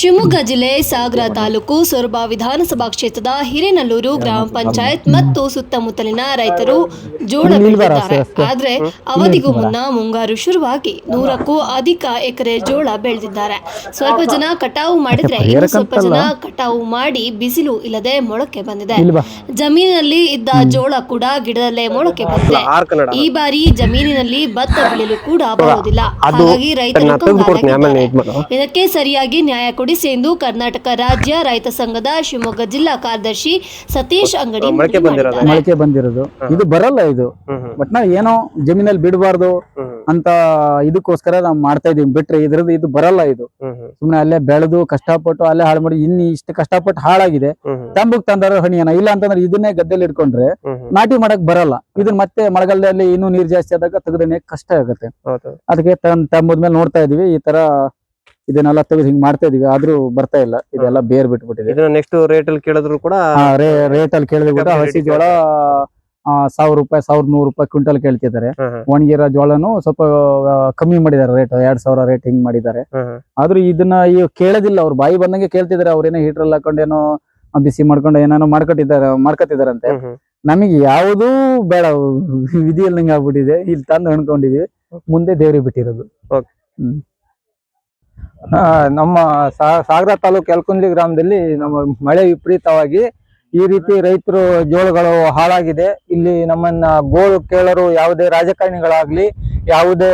ಶಿವಮೊಗ್ಗ ಜಿಲ್ಲೆ ಸಾಗರ ತಾಲೂಕು ಸೊರಬ ವಿಧಾನಸಭಾ ಕ್ಷೇತ್ರದ ಹಿರೇನಲ್ಲೂರು ಗ್ರಾಮ ಪಂಚಾಯತ್ ಮತ್ತು ಸುತ್ತಮುತ್ತಲಿನ ರೈತರು ಜೋಳ ಬೆಳೆದಿದ್ದಾರೆ ಆದರೆ ಅವಧಿಗೂ ಮುನ್ನ ಮುಂಗಾರು ಶುರುವಾಗಿ ನೂರಕ್ಕೂ ಅಧಿಕ ಎಕರೆ ಜೋಳ ಬೆಳೆದಿದ್ದಾರೆ. ಸ್ವಲ್ಪ ಜನ ಕಟಾವು ಮಾಡಿದ್ರೆ ಇನ್ನು ಸ್ವಲ್ಪ ಜನ ಕಟಾವು ಮಾಡಿ ಬಿಸಿಲು ಇಲ್ಲದೆ ಮೊಳಕೆ ಬಂದಿದೆ. ಜಮೀನಿನಲ್ಲಿ ಇದ್ದ ಜೋಳ ಕೂಡ ಗಿಡದಲ್ಲೇ ಮೊಳಕೆ ಬಂದಿದೆ. ಈ ಬಾರಿ ಜಮೀನಿನಲ್ಲಿ ಭತ್ತ ಬೆಳೆಯಲು ಕೂಡ ಬರುವುದಿಲ್ಲ. ಹಾಗಾಗಿ ರೈತರು ಇದಕ್ಕೆ ಸರಿಯಾಗಿ ನ್ಯಾಯ ಕೊಡಿಸಿ ಎಂದು ಕರ್ನಾಟಕ ರಾಜ್ಯ ರೈತ ಸಂಘದ ಶಿವಮೊಗ್ಗ ಜಿಲ್ಲಾ ಕಾರ್ಯದರ್ಶಿ ಸತೀಶ್ ಅಂಗಡಿ ಮೊಳಕೆ ಮನವಿ ಬಂದಿರೋದು. ಮಾಡಿದ್ದಾರೆ. ಮೊಳಕೆ ಬಂದಿರೋದು. ಇದು ಬರಲ್ಲ ಇದು. ಹ್ಮ್ ಹ್ಮ್. ಬಟ್ ನಾವ್ ಏನೋ ಜಮೀನಲ್ಲಿ ಬಿಡಬಾರ್ದು ಹ್ಮ್ ಅಂತ ಇದಕ್ಕೋಸ್ಕರ ನಾವು ಮಾಡ್ತಾ ಇದೀವಿ. ಬಿಟ್ರೆ ಇದ್ರದ್ದು ಇದು ಬರಲ್ಲ ಇದು. ಸುಮ್ಮನೆ ಹ್ಮ್. ಸುಮ್ನೆ ಅಲ್ಲೇ ಬೆಳೆದು ಕಷ್ಟಪಟ್ಟು ಅಲ್ಲೇ ಹಾಳು ಮಾಡಿ ಇನ್ನು ಇಷ್ಟು ಕಷ್ಟಪಟ್ಟು ಹಾಳಾಗಿದೆ. ತಂಬಕ್ ಹ್ಮ್. ತಂಬುಕ್ ತಂದಾರ ಹಣಿಯನ ಇಲ್ಲ ಅಂತಂದ್ರೆ ಇದನ್ನೇ ಗದ್ದೆಲಿ ಇಟ್ಕೊಂಡ್ರೆ ಹ್ಮ್ ಹ್ಮ್. ನಾಟಿ ಮಾಡಕ್ ಬರಲ್ಲ. ಇದನ್ನ ಮತ್ತೆ ಮಳೆಗಾಲದಲ್ಲಿ ಇನ್ನೂ ನೀರ್ ಜಾಸ್ತಿ ಆದಾಗ ತೆಗೆದನೇ ಕಷ್ಟ ಆಗುತ್ತೆ. ಹೌದು. ಅದಕ್ಕೆ ತಂಬುದ ತಂಬದ್ಮೇಲೆ ನೋಡ್ತಾ ಇದೀವಿ. ಈ ತರ ಇದನ್ನೆಲ್ಲ ತೆಗೆದು ಹಿಂಗ್ ಮಾಡ್ತಾ ಇದೀವಿ. ಆದ್ರೂ ಬರ್ತಾ ಇಲ್ಲ. ಇದೆಲ್ಲ ಬೇರ್ ಬಿಟ್ಬಿಟ್ಟಿದೆ. ಇದನ್ನ ನೆಕ್ಸ್ಟ್ ರೇಟ್ ಅಲ್ಲಿ ಕೇಳಿದ್ರು ಕೂಡ ರೇಟ್ ಅಲ್ಲಿ ಕೇಳಿದ್ರು ಕೂಡ ಹಸಿ ಜೋಳ ಸಾವಿರ ರೂಪಾಯಿ ಸಾವಿರದ ನೂರು ರೂಪಾಯಿ ಕ್ವಿಂಟಲ್ ಕೇಳ್ತಿದ್ದಾರೆ. ಒಣಗಿರ ಜೋಳನು ಸ್ವಲ್ಪ ಕಮ್ಮಿ ಮಾಡಿದ್ದಾರೆ ರೇಟ್ ಎರಡ್ ಸಾವಿರ ರೇಟ್ ಹಿಂಗ್ ಮಾಡಿದ್ದಾರೆ. ಆದ್ರೂ ಇದನ್ನ ಈಗ ಕೇಳೋದಿಲ್ಲ. ಅವ್ರು ಬಾಯಿ ಬಂದಂಗೆ ಕೇಳ್ತಿದಾರೆ ಅವ್ರೇನೋ ಹೀಟರ್ ಹಾಕೊಂಡೇನೋ ಬಿಸಿ ಮಾಡ್ಕೊಂಡು ಏನೇನೋ ಮಾಡ್ಕೊಟ್ಟಿದ್ದಾರೆ ಮಾಡ್ಕೊತಿದಾರಂತೆ ನಮಗೆ ಯಾವುದೂ ಬೇಡ. ವಿಧಿಯಲ್ಲಿ ಆಗ್ಬಿಟ್ಟಿದೆ ಇಲ್ಲಿ ತಂದು ಅನ್ಕೊಂಡಿದೀವಿ. ಮುಂದೆ ದೇವ್ರಿಗೆ ಬಿಟ್ಟಿರೋದು. ಹ್ಮ್. ನಮ್ಮ ಸಾಗರ ತಾಲೂಕು ಎಲ್ಕುಂದಿ ಗ್ರಾಮದಲ್ಲಿ ನಮ್ಮ ಮಳೆ ವಿಪರೀತವಾಗಿ ಈ ರೀತಿ ರೈತರು ಜೋಳಗಳು ಹಾಳಾಗಿದೆ. ಇಲ್ಲಿ ನಮ್ಮನ್ನ ಗೋಳು ಕೇಳರು ಯಾವುದೇ ರಾಜಕಾರಣಿಗಳಾಗ್ಲಿ ಯಾವುದೇ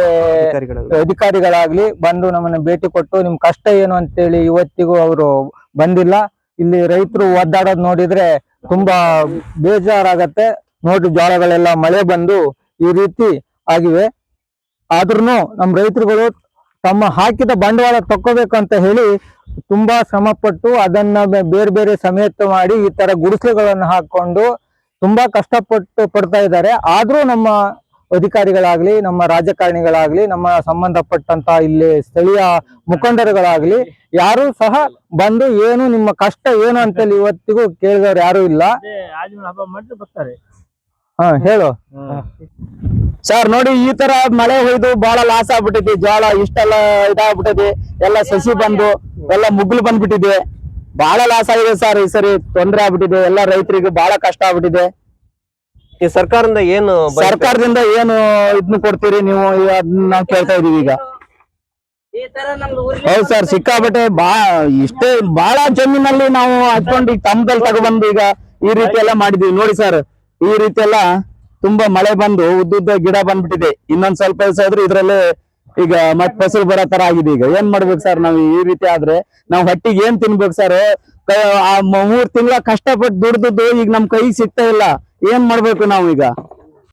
ಅಧಿಕಾರಿಗಳಾಗ್ಲಿ. ಬಂದು ನಮ್ಮನ್ನ ಭೇಟಿ ಕೊಟ್ಟು ನಿಮ್ ಕಷ್ಟ ಏನು ಅಂತೇಳಿ ಇವತ್ತಿಗೂ ಅವರು ಬಂದಿಲ್ಲ. ಇಲ್ಲಿ ರೈತರು ಒದ್ದಾಡೋದ್ ನೋಡಿದ್ರೆ ತುಂಬಾ ಬೇಜಾರಾಗತ್ತೆ. ನೋಡಿ ಜೋಳಗಳೆಲ್ಲ ಮಳೆ ಬಂದು ಈ ರೀತಿ ಆಗಿವೆ. ಆದ್ರೂ ನಮ್ ರೈತರುಗಳು ತಮ್ಮ ಹಾಕಿದ ಬಂಡವಾಳ ತಕ್ಕೋಬೇಕು ಅಂತ ಹೇಳಿ ತುಂಬಾ ಶ್ರಮಪಟ್ಟು ಅದನ್ನ ಬೇರೆ ಬೇರೆ ಸಮೇತ ಮಾಡಿ ಈ ತರ ಗುಡಿಸಲುಗಳನ್ನು ಹಾಕೊಂಡು ತುಂಬಾ ಕಷ್ಟಪಟ್ಟು ಪಡ್ತಾ ಇದ್ದಾರೆ. ಆದ್ರೂ ನಮ್ಮ ಅಧಿಕಾರಿಗಳಾಗ್ಲಿ, ನಮ್ಮ ರಾಜಕಾರಣಿಗಳಾಗ್ಲಿ, ನಮ್ಮ ಸಂಬಂಧಪಟ್ಟಂತ ಇಲ್ಲಿ ಸ್ಥಳೀಯ ಮುಖಂಡರುಗಳಾಗ್ಲಿ ಯಾರು ಸಹ ಬಂದು ಏನು ನಿಮ್ಮ ಕಷ್ಟ ಏನು ಅಂತೇಳಿ ಇವತ್ತಿಗೂ ಕೇಳಿದವ್ರು ಯಾರು ಇಲ್ಲ. ಹಾ ಹೇಳು. ಸರ್ ನೋಡಿ ಈ ತರ ಮಳೆ ಹೊಯ್ದು ಬಹಳ ಲಾಸ್ ಆಗ್ಬಿಟ್ಟೈತಿ ಜೋಳ ಇಷ್ಟೆಲ್ಲ ಇದಾಗ್ಬಿಟ್ಟೈತಿ ಎಲ್ಲ ಸಸಿ ಬಂದು ಎಲ್ಲ ಮುಗ್ಲು ಬಂದ್ಬಿಟ್ಟಿದೆ. ಬಹಳ ಲಾಸ್ ಆಗಿದೆ ಸರ್ ಈ ಸರಿ ತೊಂದ್ರೆ ಆಗ್ಬಿಟ್ಟಿದೆ ಎಲ್ಲ ರೈತರಿಗೆ ಬಹಳ ಕಷ್ಟ ಆಗ್ಬಿಟ್ಟಿದೆ. ಈ ಸರ್ಕಾರದಿಂದ ಏನು? ಸರ್ಕಾರದಿಂದ ಏನು ಇದನ್ನ ಕೊಡ್ತೀರಿ ನೀವು? ಅದನ್ನ ನಾವ್ ಕೇಳ್ತಾ ಇದೀವಿ ಈಗ. ಹೌದ್ ಸರ್ ಸಿಕ್ಕಾಬಟ್ಟೆ ಬಾ ಇಷ್ಟೇ ಬಹಳ ಜಮೀನಲ್ಲಿ ನಾವು ಹಾಕೊಂಡು ಈಗ ತಮ್ಮದಲ್ಲಿ ತಗೊಬಂದು ಈಗ ಈ ರೀತಿ ಎಲ್ಲ ಮಾಡಿದೀವಿ ನೋಡಿ ಸರ್ ಈ ರೀತಿ ಎಲ್ಲ ತುಂಬಾ ಮಳೆ ಬಂದು ಉದ್ದುದ್ದ ಗಿಡ ಬಂದ್ಬಿಟ್ಟಿದೆ. ಇನ್ನೊಂದ್ ಸ್ವಲ್ಪ ದಿವಸ ಆದ್ರೆ ಇದ್ರಲ್ಲೇ ಈಗ ಮತ್ ಫಸಲು ಬರೋ ತರ ಆಗಿದೆ ಈಗ. ಏನ್ ಮಾಡ್ಬೇಕು ಸರ್ ನಾವು ಈ ರೀತಿ ಆದ್ರೆ? ನಾವು ಹೊಟ್ಟಿಗೆ ಏನ್ ತಿನ್ಬೇಕು ಸರ್ ಮೂರ್ ತಿಂಗಳ ಕಷ್ಟಪಟ್ಟು ದುಡ್ದದ್ದು ಈಗ ನಮ್ ಕೈ ಸಿಗ್ತಾ ಇಲ್ಲ. ಏನ್ ಮಾಡ್ಬೇಕು ನಾವು ಈಗ?